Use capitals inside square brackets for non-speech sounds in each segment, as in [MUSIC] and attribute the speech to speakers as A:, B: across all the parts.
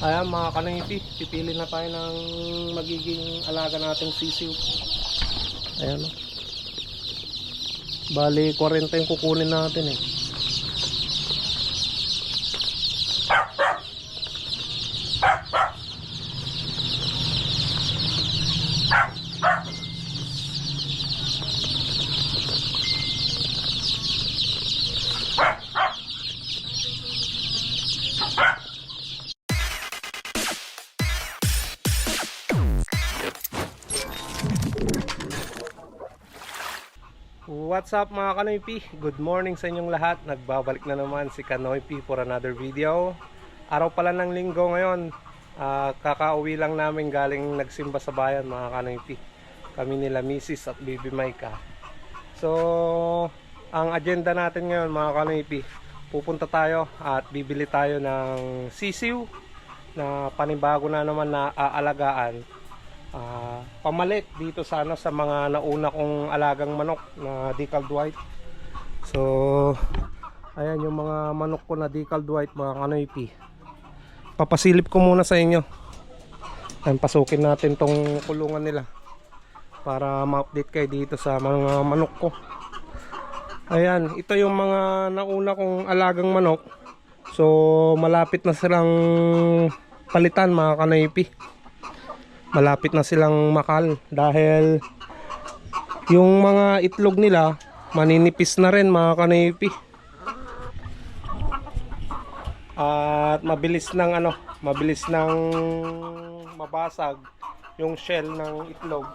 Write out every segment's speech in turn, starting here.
A: Ayan mga kanaypi, pipili na tayo ng magiging alaga nating sisiw. Ayan o. Bali, 40 yung kukunin natin eh. What's up mga Kanoypi? Good morning sa inyong lahat. Nagbabalik na naman si Kanoypi for another video. Araw pala ng linggo ngayon. Ah, kakauwi lang namin galing nagsimba sa bayan mga Kanoypi. Kami nila Mrs. at Baby Maika. So, ang agenda natin ngayon mga Kanoypi, pupunta tayo at bibili tayo ng sisiw na panibago na naman na aalagaan ah, pamalit dito sa ano sa mga nauna kong alagang manok na decaled white. So ayan yung mga manok ko na decaled white mga kanoypi. Papasilip ko muna sa inyo. Ayan, pasukin natin tong kulungan nila para ma-update kayo dito sa mga manok ko. Ayan, ito yung mga nauna kong alagang manok. So malapit na silang palitan mga kanoypi malapit na silang makal dahil yung mga itlog nila maninipis na rin mga kanipi at mabilis ng ano mabilis ng mabasag yung shell ng itlog.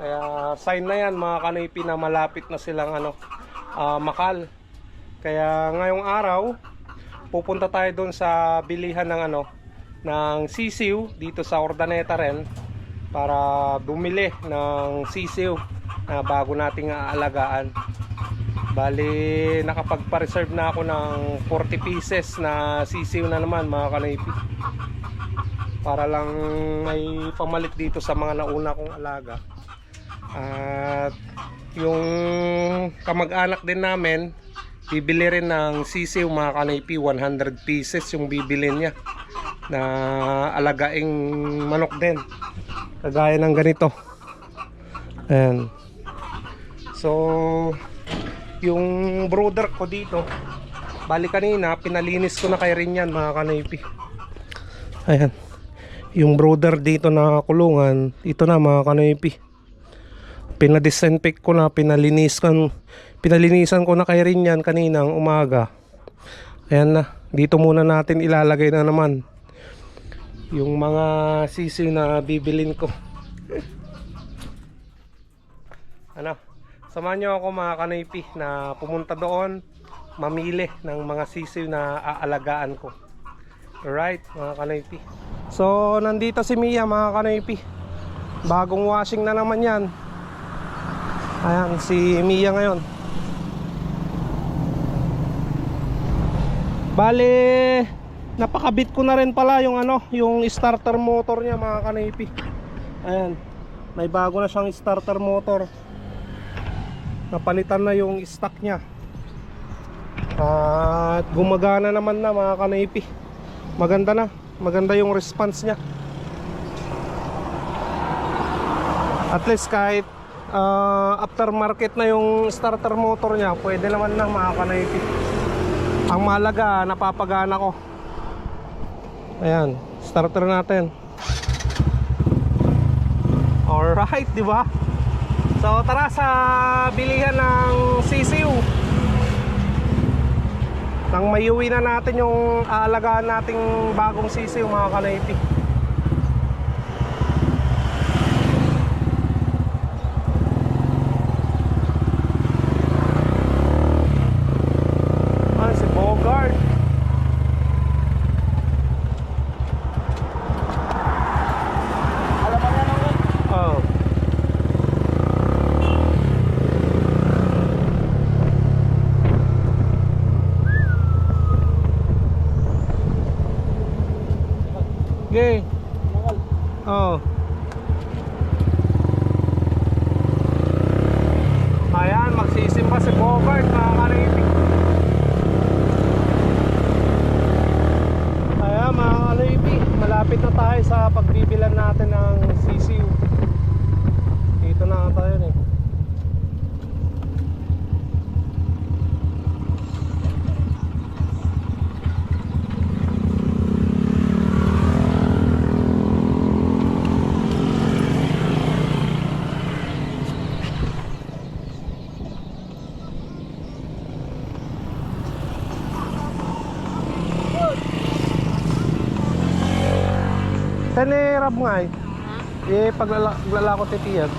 A: Kaya sign na yan mga kanipi na malapit na silang ano ah, makal. Kaya ngayong araw pupunta tayo doon sa bilihan ng ano ng sisiw dito sa Ordaneta rin para bumili ng sisiw na bago nating aalagaan. Bali, nakapagpa-reserve na ako ng 40 pieces na sisiw na naman mga kanaypi. Para lang may pamalit dito sa mga nauna kong alaga. At yung kamag-anak din namin, bibili rin ng sisiw mga kanaypi, 100 pieces yung bibili niya na alagaing manok din kagaya ng ganito. Ayan. So yung brooder ko dito bali kanina pinalinis ko na kay rin yan mga kanaypi. Ayan. Yung brooder dito na kulungan ito na mga kanaypi. Pinadisinfect ko na pinalinis ko pinalinisan ko na kay rin yan kaninang umaga. Ayan na dito muna natin ilalagay na naman yung mga sisiw na bibilin ko. [LAUGHS] Ano? Samahan nyo ako mga kanaypi na pumunta doon mamili ng mga sisiw na aalagaan ko. Alright mga kanaypi. So nandito si Mia mga kanaypi. Bagong washing na naman yan. Ayan si Mia ngayon. Bale napakabit ko na rin pala yung ano yung starter motor niya mga kanaypi. Ayan. May bago na siyang starter motor. Napalitan na yung stock niya. At gumagana naman na mga kanaypi. Maganda na. Maganda yung response niya. At least kahit uh, aftermarket na yung starter motor niya pwede naman na mga kanaypi. Ang malaga napapagana ko Ayan, starter natin. Alright, di ba? So tara sa bilihan ng sisiw. Nang mayuwi na natin yung aalagaan nating bagong sisiw mga kanaypi. Ah, si Bogart. Oh. Okay. Oh. Ayan, magsisimba si Bogart mga karibig. Ayan mga karibig, malapit na tayo sa pagbibilan natin ng sisiw. Dito na tayo eh. Nga eh. Eh, paglala, paglala ko titiyag.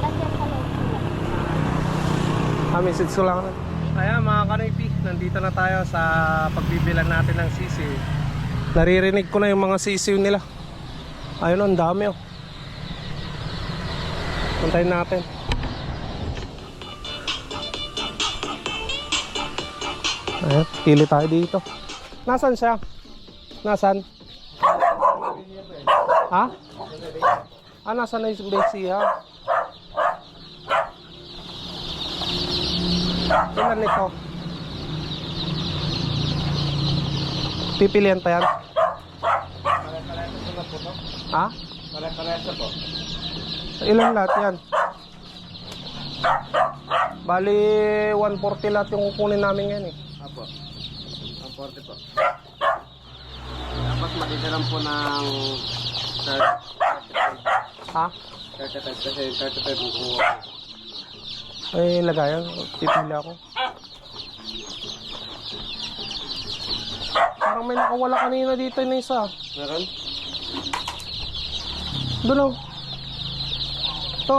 B: Lagyan ka lang sila.
A: Ah, message ko lang. Ayan mga kanipi, nandito na tayo sa pagbibilan natin ng sisiw. Naririnig ko na yung mga sisiw nila. Ayun, ang dami oh. Puntayin natin. Ayan, pili tayo dito. Nasaan siya? Nasaan? Ha? Ah, nasaan na yung Betsy ha? Ilan nito? Pipilian pa yan? Ha?
C: Pare-paresa po.
A: Ilan lahat yan? Bali, 140 lahat yung kukunin namin yan eh.
C: Apo. Ang 40 po. Dapat matitiran po ng 30,
A: Ha?
C: 35 kasi 35 ang.
A: Ay, lagayan. Pipili ako. Parang may nakawala kanina dito na isa.
C: Meron?
A: Doon oh. Ito.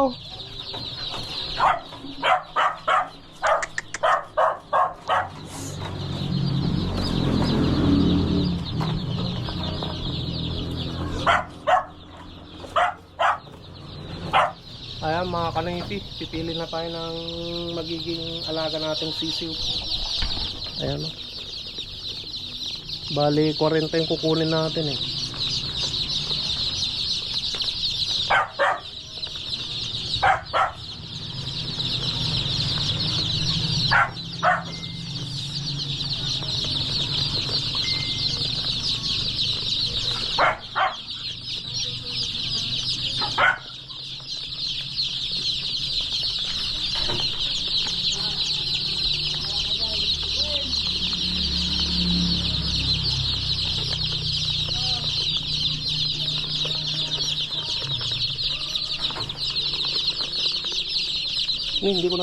A: Kanipi, pipili na tayo ng magiging alaga nating sisiw. Ayan o. Bali, 40 yung kukunin natin eh.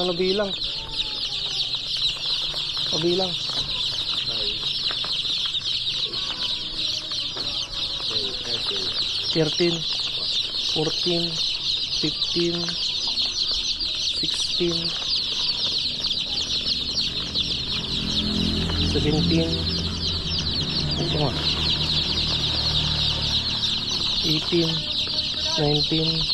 A: Na nabilang. Pabilang. Thirteen, fourteen, fifteen, sixteen, seventeen, ito nga, eighteen, nineteen,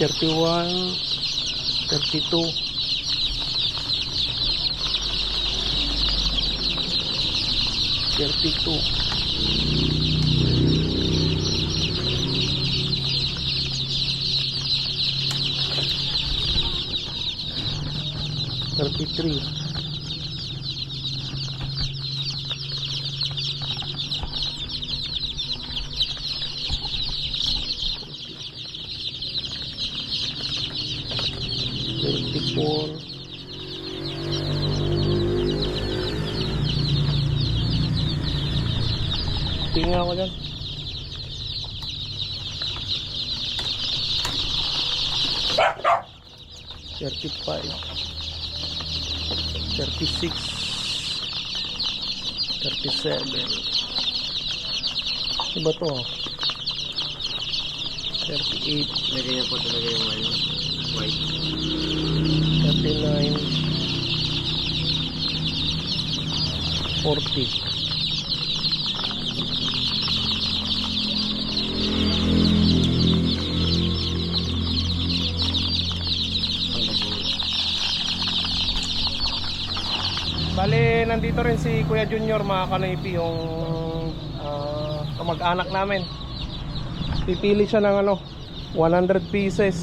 A: 31 32 32 33 38
C: Pwede na po talaga yung ano White.
A: 40 Bale, nandito rin si Kuya Junior mga kanipi yung uh, kamag-anak namin. Pipili siya ng ano, 100 pieces.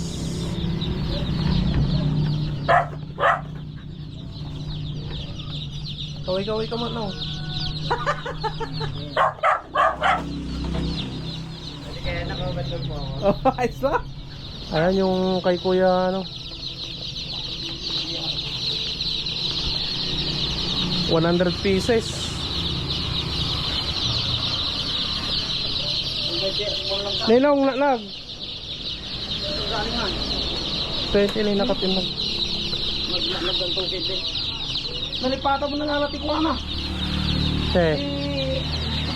A: Kaway kaway ka man no.
C: Kaya nakabandol po ako.
A: Ayos na. Ayan yung kay Kuya ano. 100 pieces. Ninong na nag. 20 na nakatinag.
C: Nagdantukid din.
D: Nalipata mo na nga natin ko na.
A: Eh,
D: Eh,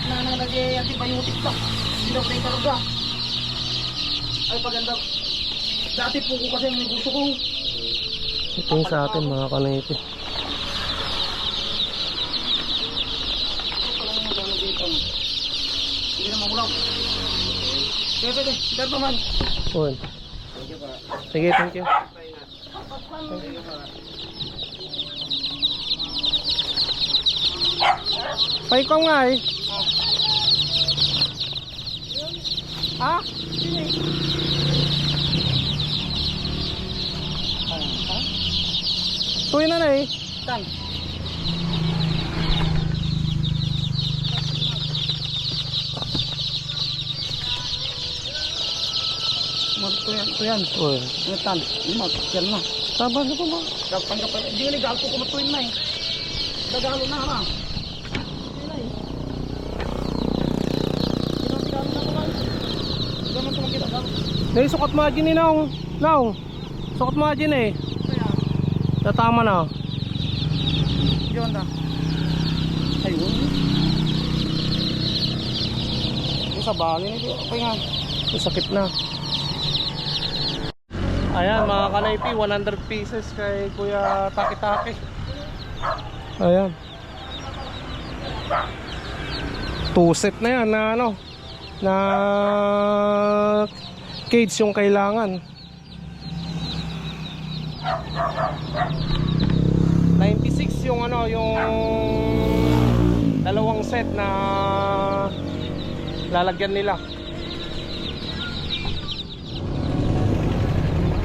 D: nananagay antibiotic ta. Hindi daw tayo karuga. Ay paganda. Dati po ko kasi ang gusto ko.
A: ito yung sa atin mga kanipi.
D: Wala naman gano'n dito. Hindi na mamulaw. Sige, sige. Sige
A: thank you. Pa ikaw nga eh. Ha? Sino? Tuwi na na eh.
D: Tan. Mag to yan, to yan.
A: Uy.
D: Ano tan? Ano mag, yan na.
A: Tama na ba
D: ka pa. Hindi nga legal ko kumatuin na eh. Gagalo na ha. Na na na ko.
A: Dahil sukat mo dyan eh, Naong. Naong. Sukat mo dyan eh. Tatama na.
D: yun na. Ayun. Yung sa bagay nito. Okay nga.
A: Sakit na. Ayan mga kanaypi, 100 pieces kay Kuya Taki Taki. Ayan. Two set na yan na ano, na cage yung kailangan. 96 yung ano, yung dalawang set na lalagyan nila.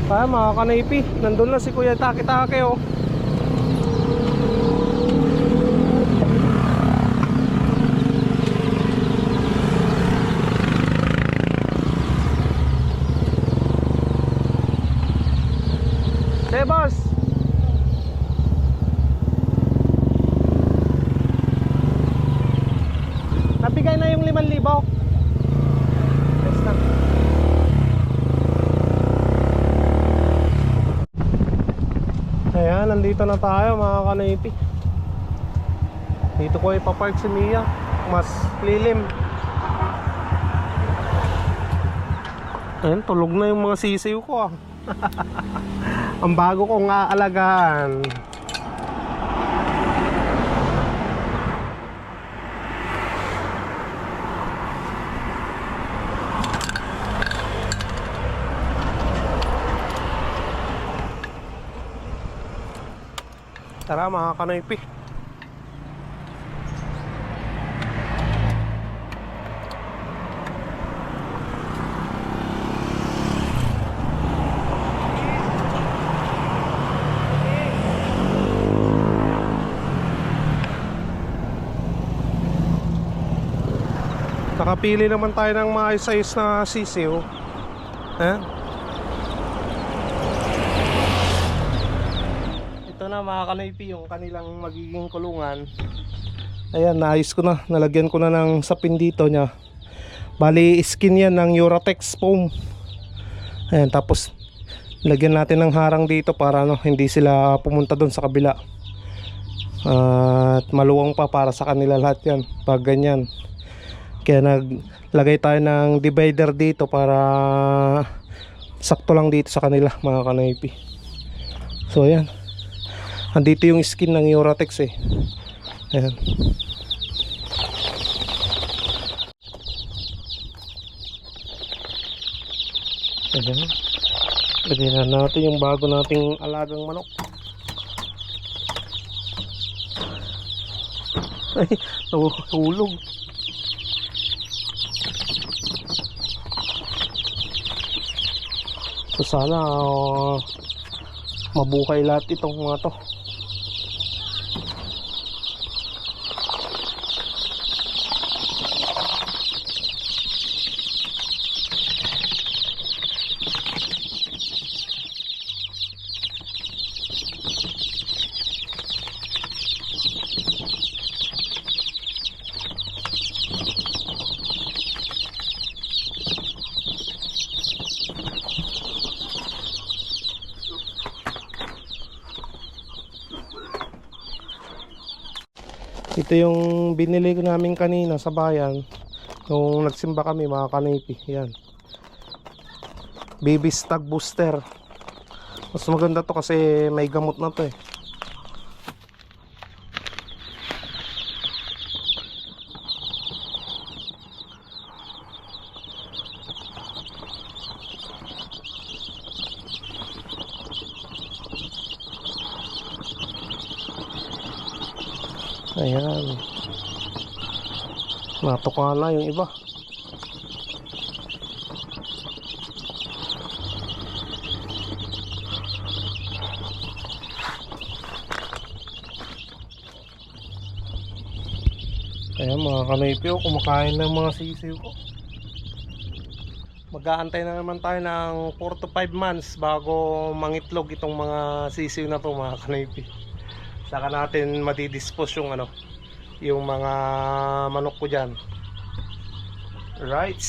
A: Kaya mga kanaypi, nandun na si Kuya Taki Taki oh. Hey boss! Nabigay na yung 5,000 Yes na Ayan, nandito na tayo mga kanaypi. Dito ko ipapark si Mia. Mas lilim. Ayan, tulog na yung mga sisiw ko ah. [LAUGHS] Ang bago kong aalagaan Tara mga kanaypi Nakapili naman tayo ng maayos-ayos na sisiw Eh? Ito na mga kanaypi yung kanilang magiging kulungan. Ayan, naayos ko na. Nalagyan ko na ng sapin dito niya. Bali, skin yan ng Uratex foam. Ayan, tapos lagyan natin ng harang dito para ano, hindi sila pumunta doon sa kabila. At maluwang pa para sa kanila lahat yan. Pag ganyan. Kaya naglagay tayo ng divider dito para sakto lang dito sa kanila mga kanaypi. So ayan andito yung skin ng Uratex eh Ayan. Ayan. Lagyan na natin yung bago nating alagang manok. Ay, [LAUGHS] natulog. So sana ah, mabuhay lahat itong mga to. Ito yung binili ko namin kanina sa bayan. Nung nagsimba kami mga kanipi. Yan. Baby stag booster. Mas maganda to kasi may gamot na to eh. Ayan. Natuka na yung iba. Ayan mga kanaypi oh, kumakain ng mga sisiw ko. Mag-aantay na naman tayo ng 4 to 5 months bago mangitlog itong mga sisiw na to mga kanaypi. Saka natin madidispose yung ano, yung mga manok ko diyan. Right.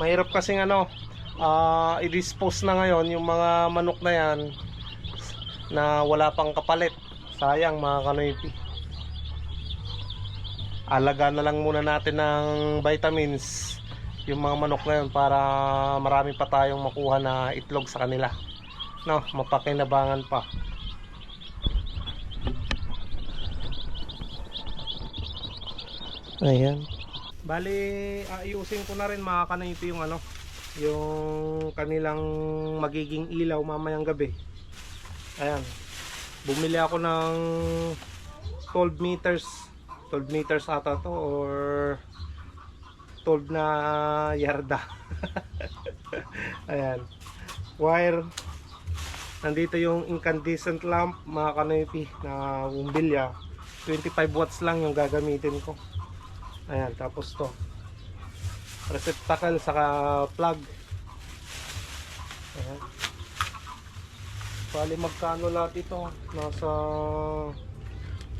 A: Mahirap kasing ano, ah, i-dispose na ngayon yung mga manok na yan na wala pang kapalit. Sayang mga kanoypi. Alaga na lang muna natin ng vitamins yung mga manok na yun para marami pa tayong makuha na itlog sa kanila. No, mapakinabangan pa. Ayan. Bali, ayusin ko na rin mga kanaypi yung ano, yung kanilang magiging ilaw mamayang gabi. Ayan. Bumili ako ng 12 meters. 12 meters ata to or 12 na yarda. [LAUGHS] Ayan. Wire. Nandito yung incandescent lamp mga kanaypi na bumbilya. 25 watts lang yung gagamitin ko. Ayan, tapos to. Receptacle saka plug. Ayan. Bali magkano lahat ito? Nasa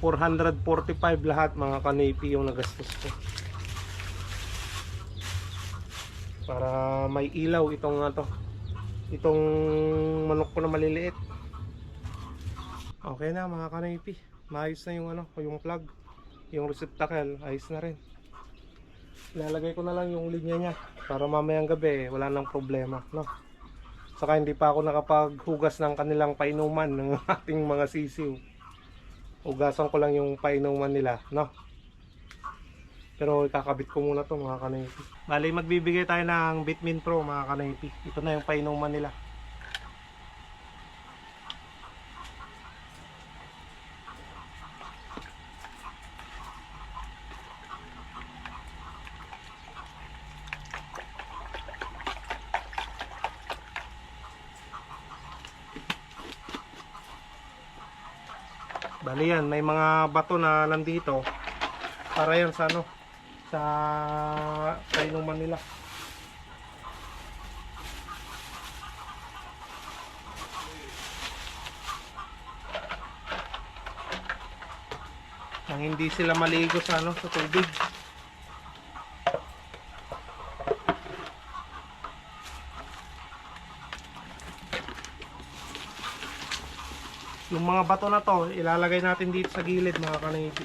A: 445 lahat mga kanipi yung nagastos ko. Para may ilaw itong nga to. Itong manok ko na maliliit. Okay na mga kanipi. Maayos na yung ano, yung plug. Yung receptacle, ayos na rin. Ilalagay ko na lang yung linya niya para mamayang gabi wala nang problema, no? Saka hindi pa ako nakapaghugas ng kanilang painuman [LAUGHS] ng ating mga sisiw. Hugasan ko lang yung painuman nila, no? Pero ikakabit ko muna to mga kanaypi. Bali magbibigay tayo ng Bitmin Pro mga kanaypi. Ito na yung painuman nila. Bali yan, may mga bato na nandito para yan sa ano sa kainuman nila. Nang hindi sila maligo sa ano sa tubig. mga bato na to, ilalagay natin dito sa gilid mga kanaiti.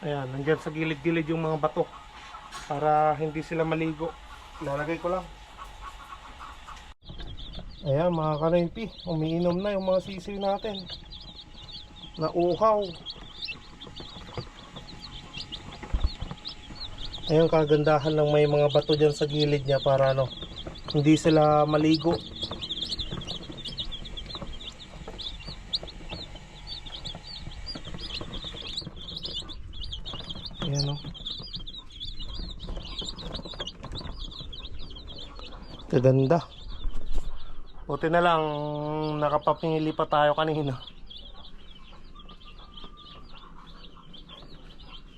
A: Ayan, nandiyan sa gilid-gilid yung mga bato para hindi sila maligo. Lalagay ko lang. Ayan mga kanaypi, umiinom na yung mga sisiw natin. Nauhaw. Ayan kagandahan ng may mga bato dyan sa gilid niya para ano, hindi sila maligo. Ayan o. Kaganda. Buti na lang nakapapingili pa tayo kanina.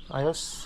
A: Ayos.